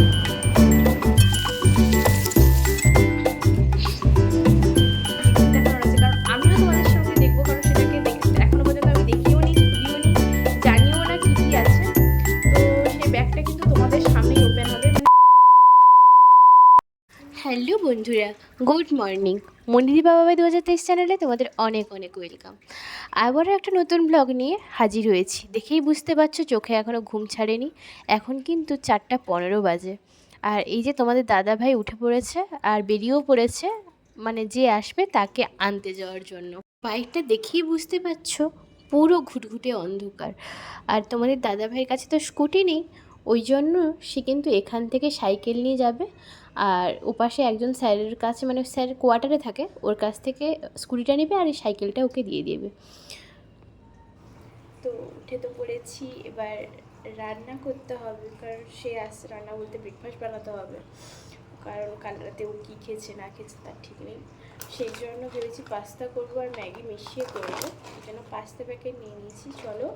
thank you good morning. মনিদি বাবাবাই দু হাজার তেইশ চ্যানেলে তোমাদের অনেক অনেক ওয়েলকাম। আবারও একটা নতুন ব্লগ নিয়ে হাজির হয়েছি। দেখেই বুঝতে পারছ চোখে এখনও ঘুম ছাড়েনি। এখন কিন্তু চারটা পনেরো বাজে। আর এই যে তোমাদের দাদা ভাই উঠে পড়েছে আর বেরিয়েও পড়েছে মানে যে আসবে তাকে আনতে যাওয়ার জন্য। বাইকটা দেখেই বুঝতে পারছ পুরো ঘুটঘুটে অন্ধকার। আর তোমাদের দাদা ভাইয়ের কাছে তো স্কুটি নেই, ওই জন্য সে কিন্তু এখান থেকে সাইকেল নিয়ে যাবে। আর ওপাশে একজন স্যারের কাছে মানে স্যার কোয়ার্টারে থাকে, ওর কাছ থেকে স্কুটিটা নেবে আর এই সাইকেলটা ওকে দিয়ে দেবে। তো উঠে তো পড়েছি, এবার রান্না করতে হবে, কারণ সে আসছে রান্না বলতে ব্রেকফাস্ট বানাতে হবে। কারণ কাল রাতে ও কী খেয়েছে, না খেয়েছে তার ঠিক নেই। সেই জন্য ভেবেছি পাস্তা করব আর ম্যাগি মিশিয়ে করব। জন্য পাস্তা প্যাকেট নিয়ে নিয়েছি। চলো,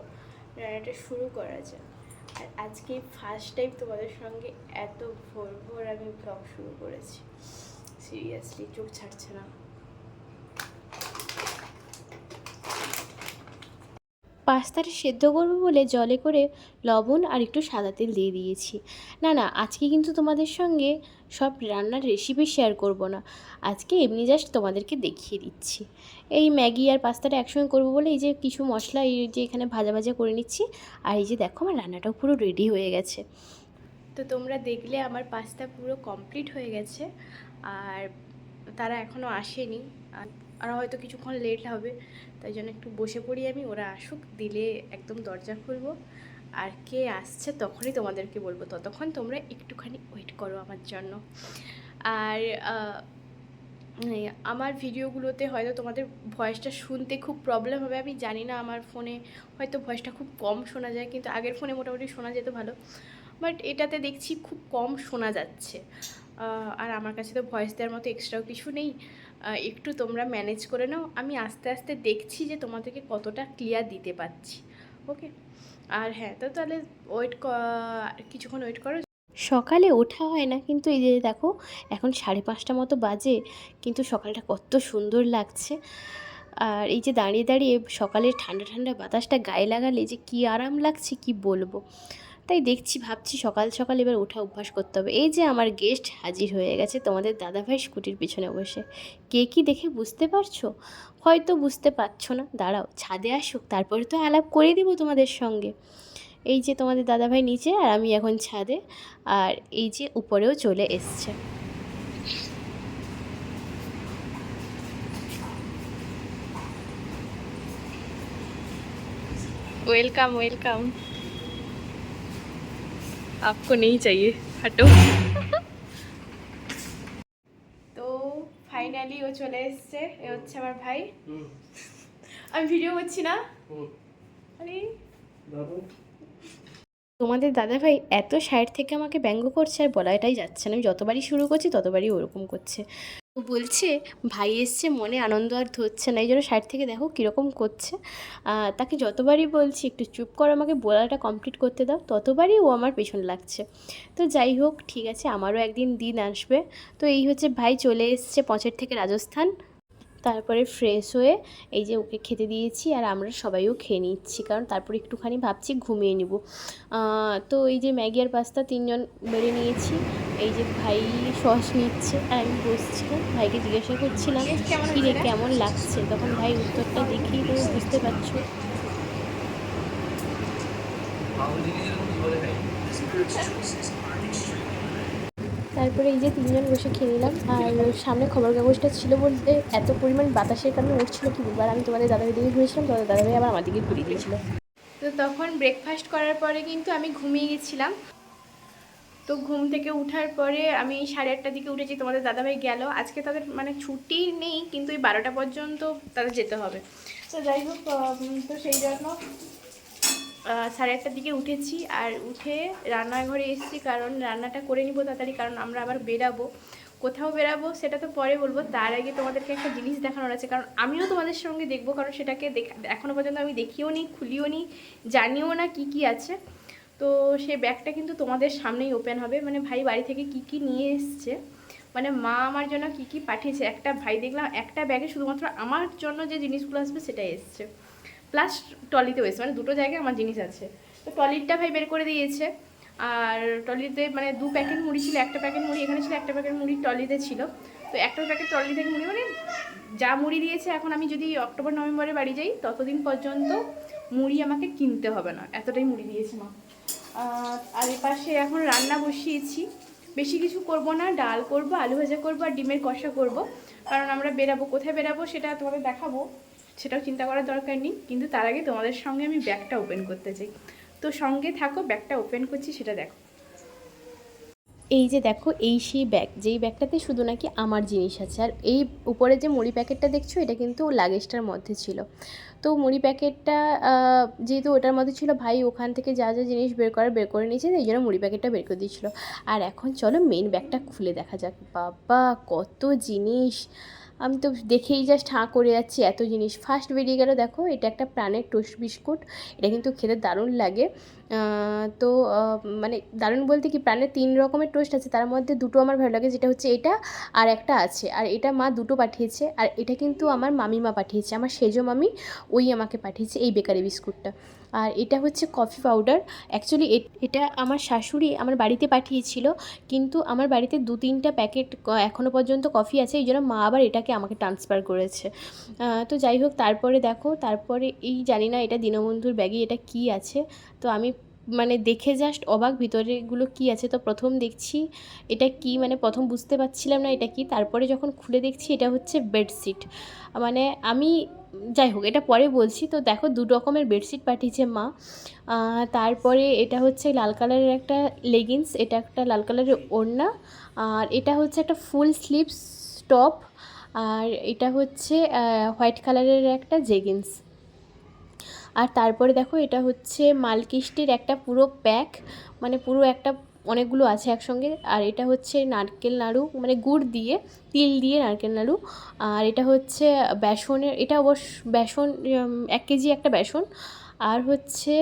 রান্নাটা শুরু করা যাক। আর আজকে ফার্স্ট টাইম তোমাদের সঙ্গে এত ভোর ভোর আমি ব্লগ শুরু করেছি। সিরিয়াসলি চোখ ছাড়ছে না। পাস্তাটা সেদ্ধ করব বলে জলে করে লবণ আর একটু সাদা তেল দিয়ে দিয়েছি। না না, আজকে কিন্তু তোমাদের সঙ্গে সব রান্নার রেসিপি শেয়ার করব না। আজকে এমনি জাস্ট তোমাদেরকে দেখিয়ে দিচ্ছি। এই ম্যাগি আর পাস্তাটা একসঙ্গে করব বলে এই যে কিছু মশলা, এই যে এখানে ভাজা ভাজা করে নিচ্ছি। আর এই যে দেখো আমার রান্নাটাও পুরো রেডি হয়ে গেছে। তো তোমরা দেখলে আমার পাস্তা পুরো কমপ্লিট হয়ে গেছে। আর তারা এখনও আসেনি। আর আর হয়তো কিছুক্ষণ লেট হবে, তাই জন্য একটু বসে পড়ি আমি, ওরা আসুক, দিলে একদম দরজা খুলবো। আর কে আসছে তখনই তোমাদেরকে বলব, ততক্ষণ তোমরা একটুখানি ওয়েট করো আমার জন্য। আর আমার ভিডিওগুলোতে হয়তো তোমাদের ভয়েসটা শুনতে খুব প্রবলেম হবে, আমি জানি না আমার ফোনে হয়তো ভয়েসটা খুব কম শোনা যায়, কিন্তু আগের ফোনে মোটামুটি শোনা যেত ভালো। বাট এটাতে দেখছি খুব কম শোনা যাচ্ছে। আর আমার কাছে তো ভয়েস দেওয়ার মতো এক্সট্রাও কিছু নেই। একটু তোমরা ম্যানেজ করে নাও। আমি আস্তে আস্তে দেখছি যে তোমাদেরকে কতটা ক্লিয়ার দিতে পারছি। ওকে আর হ্যাঁ তো তাহলে ওয়েট কিছুক্ষণ ওয়েট করো। সকালে ওঠা হয় না কিন্তু এই যে দেখো, এখন সাড়ে পাঁচটা মতো বাজে, কিন্তু সকালটা কত সুন্দর লাগছে। আর এই যে দাঁড়িয়ে দাঁড়িয়ে সকালের ঠান্ডা ঠান্ডা বাতাসটা গায়ে লাগালে যে কি আরাম লাগছে, কি বলব? তাই দেখছি, ভাবছি সকাল সকাল এবার ওঠা অভ্যাস করতে হবে। এই যে আমার গেস্ট হাজির হয়ে গেছে, তোমাদের দাদাভাই স্কুটির পিছনে বসে। কে কি দেখে বুঝতে পারছ? হয়তো বুঝতে পারছ না। দাঁড়াও, ছাদে আসুক, তারপরে তো আলাপ করে দিব তোমাদের সঙ্গে। এই যে তোমাদের দাদাভাই নিচে আর আমি এখন ছাদে, আর এই যে উপরেও চলে এসছে। ওয়েলকাম ওয়েলকাম आपको नहीं चाहिए हटो তো ফাইনালি ও চলে এসেছে এ হচ্ছে আমার ভাই আমি ভিডিও করছি না আরে তোমাদের দাদাভাই এত সাইড থেকে আমাকে ব্যঙ্গ করছে আর বলাটাই যাচ্ছে না আমি যতবারই শুরু করছি ততবারই ওরকম করছে ও বলছে, ভাই এসছে, মনে আনন্দ আর ধরছে না। এই জন্য সাইড থেকে দেখো কীরকম করছে। তাকে যতবারই বলছি, একটু চুপ করো, আমাকে বলাটা কমপ্লিট করতে দাও। ততবারই ও আমার পেছন লাগছে। তো যাই হোক, ঠিক আছে, আমারও একদিন দিন আসবে। তো এই হচ্ছে, ভাই চলে এসছে পঁচের থেকে রাজস্থান। তারপরে ফ্রেশ হয়ে এই যে ওকে খেতে দিয়েছি আর আমরা সবাইও খেয়ে নিচ্ছি। কারণ তারপরে একটুখানি ভাবছি ঘুমিয়ে নিব। তো এই যে ম্যাগি আর পাস্তা তিনজন বেড়ে নিয়েছি। এই যে ভাই সস নিচ্ছে আর আমি বসছিলাম ভাইকে জিজ্ঞাসা করছিলাম কি রে হয়েছে রে?" কেমন লাগছে? তখন ভাই উত্তরটা দেখেই তুমি বুঝতে পারছ। তারপরে এই যে তিনজন বসে খেয়ে নিলাম। আর সামনে খবর কাগজটা ছিল বলতে এত পরিমাণ বাতাসের কারণে উঠছিল কি বলব? আর আমি তোমাদের দাদাভাই দিকে ঘুরেছিলাম, তোমাদের দাদাভাই আবার আমার দিকে ঘুরিয়ে দিয়েছিল। তো তখন ব্রেকফাস্ট করার পরে কিন্তু আমি ঘুমিয়ে গেছিলাম। তো ঘুম থেকে ওঠার পরে আমি সাড়ে আটটার দিকে উঠেছি, তোমাদের দাদাভাই গেল। আজকে তাদের মানে ছুটি নেই, কিন্তু এই বারোটা পর্যন্ত তাদের যেতে হবে। তো যাই হোক তো সেই জন্য সাড়ে আটটার দিকে উঠেছি আর উঠে রান্নাঘরে এসেছি, কারণ রান্নাটা করে নিব তাড়াতাড়ি, কারণ আমরা আবার বেরাবো। কোথাও বেরাবো সেটা তো পরে বলব। তার আগে তোমাদেরকে একটা জিনিস দেখানোর আছে, কারণ আমিও তোমাদের সঙ্গে দেখব, কারণ সেটাকে এখনও পর্যন্ত আমি দেখিও নি, খুলিও নি, জানিও না কি কি আছে। তো সেই ব্যাগটা কিন্তু তোমাদের সামনেই ওপেন হবে। মানে ভাই বাড়ি থেকে কি কি নিয়ে এসছে মানে মা আমার জন্য কি কি পাঠিয়েছে, একটা ভাই দেখলাম, একটা ব্যাগে শুধুমাত্র আমার জন্য যে জিনিসগুলো আসবে সেটাই এসছে। প্লাস ট্রলিতেও এসছে মানে দুটো জায়গায় আমার জিনিস আছে। তো ট্রলিটা ভাই বের করে দিয়েছে। আর ট্রলিতে মানে দু প্যাকেট মুড়ি ছিল, একটা প্যাকেট মুড়ি এখানে ছিল, একটা প্যাকেট মুড়ি ট্রলিতে ছিল। তো একটা প্যাকেট ট্রলি থেকে মুড়ি মানে যা মুড়ি দিয়েছে, এখন আমি যদি অক্টোবর, নভেম্বরে বাড়ি যাই, ততদিন পর্যন্ত মুড়ি আমাকে কিনতে হবে না। এতটাই মুড়ি দিয়েছে মা। আর এপাশে এখন রান্না বসিয়েছি। বেশি কিছু করব না, ডাল করব, আলু ভাজা করব, আর ডিমের কষা করব। কারণ আমরা বেরাবো, কোথায় বেরাবো সেটা তোমাদের দেখাবো। সেটাও চিন্তা করার দরকার নেই, কিন্তু তার আগে তোমাদের সঙ্গে আমি ব্যাগটা ওপেন করতে চাই। তো সঙ্গে থাকো, ব্যাগটা ওপেন করছি, সেটা দেখো। এই যে দেখো, এই সেই ব্যাগ, যেই ব্যাগটাতে শুধু নাকি আমার জিনিস আছে। আর এই উপরে যে মুড়ি প্যাকেটটা দেখছ, এটা কিন্তু লাগেজটার মধ্যে ছিল। তো মুড়ি প্যাকেটটা যেহেতু ওটার মধ্যে ছিল, ভাই ওখান থেকে যা যা জিনিস বের করার, বের করে নিয়েছে এই জন্য মুড়ি প্যাকেটটা বের করে দিয়েছিল। আর এখন চলো মেন ব্যাগটা খুলে দেখা যাক। বাবা, কত জিনিস! আমি তো দেখেই জাস্ট হাঁ করে যাচ্ছি, এত জিনিস। ফার্স্ট বেরিয়ে গেল, দেখো, এটা একটা প্রাণের টোস্ট বিস্কুট এটা কিন্তু খেতে দারুণ লাগে। তো মানে দারুণ বলতে কি প্রাণের তিন রকমের টোস্ট আছে, তার মধ্যে দুটো আমার ভালো লাগে, যেটা হচ্ছে এটা আর একটা আছে। আর এটা মা দুটো পাঠিয়েছে, আর এটা কিন্তু আমার মামিমা পাঠিয়েছে, আমার সেজো মামি ওই আমাকে পাঠিয়েছে এই বেকারি বিস্কুটটা। আর এটা হচ্ছে কফি পাউডার অ্যাকচুয়ালি এটা আমার শাশুড়ি আমার বাড়িতে পাঠিয়েছিল, কিন্তু আমার বাড়িতে দু তিনটা প্যাকেট এখনও পর্যন্ত কফি আছে, এই জন্য মা আবার এটাকে আমাকে ট্রান্সফার করেছে। তো যাই হোক, তারপরে দেখো, তারপরে এই জানি না এটা দীনবন্ধুর ব্যাগে এটা কি আছে, তো আমি মানে দেখে জাস্ট অবাক ভিতরেগুলো কি আছে? তো প্রথম দেখছি এটা কি? মানে প্রথম বুঝতে পারছিলাম না এটা কি। তারপরে যখন খুলে দেখছি এটা হচ্ছে বেডশিট। মানে আমি, যাই হোক, এটা পরে বলছি। তো দেখো, দু রকমের বেডশিট পাঠিয়েছে মা। তারপরে এটা হচ্ছে লাল কালারের একটা লেগিংস এটা একটা লাল কালারের ওড়না, আর এটা হচ্ছে একটা ফুল স্লিভস টপ আর এটা হচ্ছে হোয়াইট কালারের একটা জেগিন্স আর তারপরে দেখো এটা হচ্ছে মালকিষ্টির একটা পুরো প্যাক মানে পুরো একটা অনেকগুলো আছে একসঙ্গে। আর এটা হচ্ছে নারকেল নাড়ু মানে গুড় দিয়ে, তিল দিয়ে নারকেল নাড়ু। আর এটা হচ্ছে বেসনের, এটা অবশ্য বেসন এক কেজি একটা বেসন। আর হচ্ছে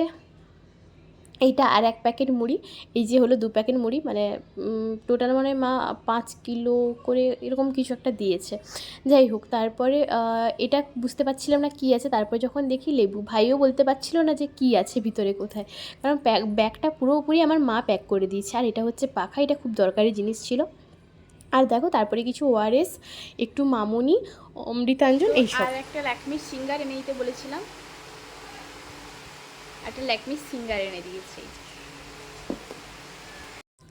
এইটা আর এক প্যাকেট মুড়ি, এই যে হলো দু প্যাকেট মুড়ি মানে টোটাল মানে মা পাঁচ কিলো করে এরকম কিছু একটা দিয়েছে। যাই হোক, তারপরে এটা বুঝতে পারছিলাম না কী আছে, তারপরে যখন দেখি লেবু, ভাইও বলতে পারছিল না যে কী আছে ভিতরে কোথায়। কারণ প্যাক, ব্যাগটা পুরোপুরি আমার মা প্যাক করে দিয়েছে, আর এটা হচ্ছে পাখা, এটা খুব দরকারি জিনিস ছিল। আর দেখো, তারপরে কিছু ওআরএস একটু মামনি, অমৃতাঞ্জন, এইসব। আর একটা ল্যাকমি সিঙ্গার এনে দিতে বলেছিলাম। একটা ল্যাকমি সিঙ্গার এনে দিয়েছি।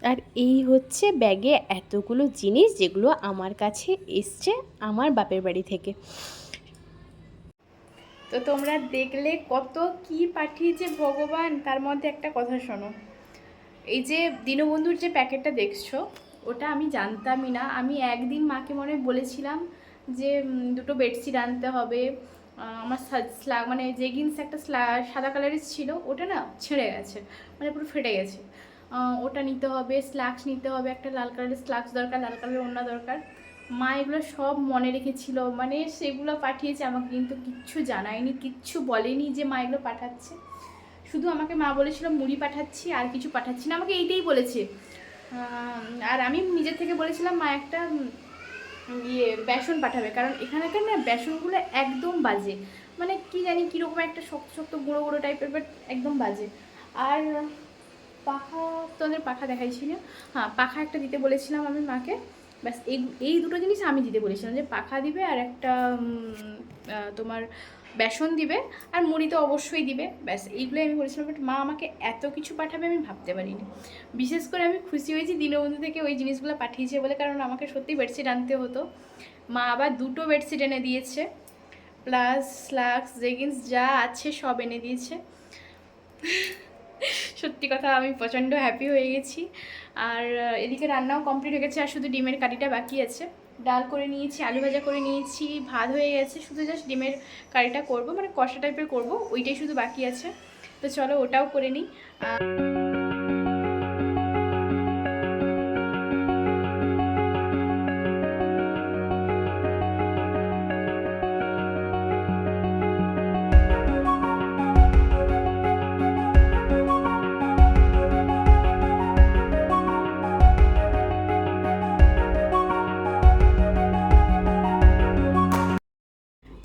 আর এই হচ্ছে ব্যাগে এতগুলো জিনিস যেগুলো আমার কাছে এসছে আমার বাপের বাড়ি থেকে। তো তোমরা দেখলে কত কি পাঠিয়েছে ভগবান তার মধ্যে একটা কথা শোনো। এই যে দীনবন্ধুর যে প্যাকেটটা দেখছ ওটা আমি জানতামই না। আমি একদিন মাকে মনে বলেছিলাম যে দুটো বেডশিট আনতে হবে আমার স্লা মানে জেগিন্স একটা সাদা কালারের ছিল, ওটা না ছেড়ে গেছে মানে পুরো ফেটে গেছে। ওটা নিতে হবে স্লাক্স নিতে হবে, একটা লাল কালারের স্লাক্স দরকার, লাল কালারের ওড়না দরকার। মা এগুলো সব মনে রেখেছিল মানে সেগুলো পাঠিয়েছে, আমাকে কিন্তু কিচ্ছু জানায়নি, কিচ্ছু বলেনি যে মা এগুলো পাঠাচ্ছে। শুধু আমাকে মা বলেছিল, মুড়ি পাঠাচ্ছি, আর কিছু পাঠাচ্ছি না, আমাকে এইটাই বলেছে। আর আমি নিজের থেকে বলেছিলাম, মা একটা ইয়ে বেসন পাঠাবে। কারণ এখানকার না বেসনগুলো একদম বাজে। মানে কি জানি কীরকম একটা শক্ত শক্ত, গুঁড়ো গুঁড়ো টাইপের বাট একদম বাজে। আর পাখা তোদের পাখা দেখাইছি না। হ্যাঁ পাখা একটা দিতে বলেছিলাম আমি মাকে। ব্যাস, এই এই দুটো জিনিস আমি দিতে বলেছিলাম যে পাখা দিবে আর একটা তোমার বেসন দিবে আর মুড়ি তো অবশ্যই দিবে। ব্যাস, এইগুলোই আমি বলেছিলাম বাট মা আমাকে এত কিছু পাঠাবে আমি ভাবতে পারিনি। বিশেষ করে আমি খুশি হয়েছি দীনবন্ধু থেকে ওই জিনিসগুলো পাঠিয়েছে বলে, কারণ আমাকে সত্যি বেডশিট আনতে হতো। মা আবার দুটো বেডশিট এনে দিয়েছে প্লাস স্লাক্স জেগিন্স যা আছে সব এনে দিয়েছে। সত্যি কথা, আমি প্রচণ্ড হ্যাপি হয়ে গেছি। আর এদিকে রান্নাও কমপ্লিট হয়ে গেছে, আর শুধু ডিমের কারিটা বাকি আছে। ডাল করে নিয়েছি, আলু ভাজা করে নিয়েছি, ভাত হয়ে গেছে। শুধু জাস্ট ডিমের কারিটা করব মানে কষা টাইপের করব, ওইটাই শুধু বাকি আছে। তো চলো ওটাও করে নিই।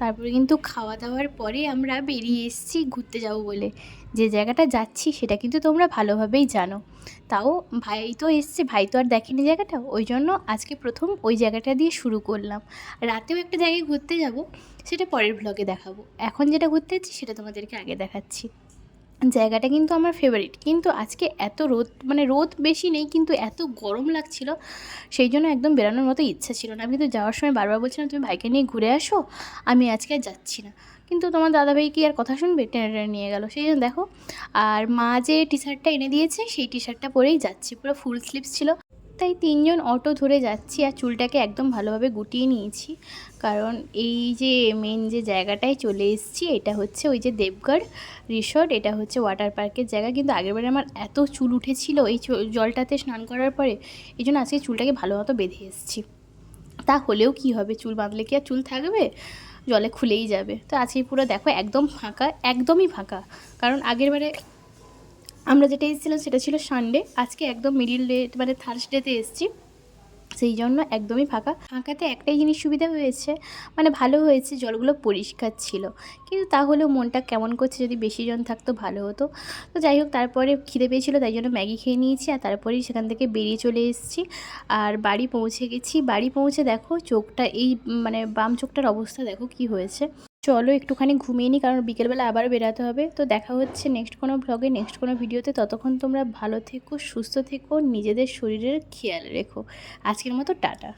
তারপরে কিন্তু খাওয়া দাওয়ার পরে আমরা বেরিয়ে এসেছি ঘুরতে যাব বলে। যে জায়গাটা যাচ্ছি সেটা কিন্তু তোমরা ভালোভাবেই জানো। তাও ভাই তো এসছে, ভাই তো আর দেখেনি জায়গাটা, ওই জন্য আজকে প্রথম ওই জায়গাটা দিয়ে শুরু করলাম। রাতেও একটা জায়গায় ঘুরতে যাব, সেটা পরের ব্লগে দেখাবো। এখন যেটা ঘুরতে যাচ্ছি সেটা তোমাদেরকে আগে দেখাচ্ছি। জায়গাটা কিন্তু আমার ফেভারিট কিন্তু আজকে এত রোদ মানে রোদ বেশি নেই, কিন্তু এত গরম লাগছিল, সেই জন্য একদম বেরানোর মতো ইচ্ছা ছিল না। আমি কিন্তু যাওয়ার সময় বারবার বলছিলাম, তুমি ভাইকে নিয়ে ঘুরে আসো, আমি আজকে আর যাচ্ছি না। কিন্তু তোমার দাদাভাই কি আর কথা শুনবে? টেনে টেনে নিয়ে গেলো। সেই জন্য দেখো, আর মা যে টি শার্টটা এনে দিয়েছে, সেই টি শার্টটা পরেই যাচ্ছি। পুরো ফুল স্লিভস ছিল। তাই তিনজন অটো ধরে যাচ্ছি আর চুলটাকে একদম ভালোভাবে গুটিয়ে নিয়েছি। কারণ এই যে মেন যে জায়গাটায় চলে এসেছি, এটা হচ্ছে ওই যে দেবগড় রিসর্ট এটা হচ্ছে ওয়াটার পার্কের জায়গা। কিন্তু আগেরবারে আমার এত চুল উঠেছিল এই জলটাতে স্নান করার পরে, এই জন্য আজকে চুলটাকে ভালো মতো বেঁধে এসেছি। তা হলেও কি হবে? চুল বাঁধলে কি আর চুল থাকবে? জলে খুলেই যাবে। তো আজকে পুরো দেখো একদম ফাঁকা, একদমই ফাঁকা। কারণ আগেরবারে আমরা যেটা এসেছিলাম সেটা ছিল সানডে আজকে একদম মিডিল ডে মানে থার্সডেতে এসেছি। সেই জন্য একদমই ফাঁকা। ফাঁকাতে একটাই জিনিস সুবিধা হয়েছে মানে ভালো হয়েছে, জলগুলো পরিষ্কার ছিল। কিন্তু তাহলেও মনটা কেমন করছে যদি বেশি জন থাকতো, ভালো হতো। তো যাই হোক, তারপরে খিদে পেয়েছিলো, তাই জন্য ম্যাগি খেয়ে নিয়েছি। আর তারপরেই সেখান থেকে বেরিয়ে চলে এসেছি। আর বাড়ি পৌঁছে গেছি। বাড়ি পৌঁছে দেখো, চোখটা এই মানে বাম চোখটার অবস্থা দেখো কি হয়েছে। চলো একটুখানি ঘুমিয়ে নিই, কারণ বিকেলবেলা আবার বেরাতে হবে। তো দেখা হচ্ছে নেক্সট কোনো ব্লগে নেক্সট কোনো ভিডিওতে ততক্ষণ তোমরা ভালো থেকো, সুস্থ থেকো, নিজেদের শরীরের খেয়াল রেখো। আজকের মতো টাটা।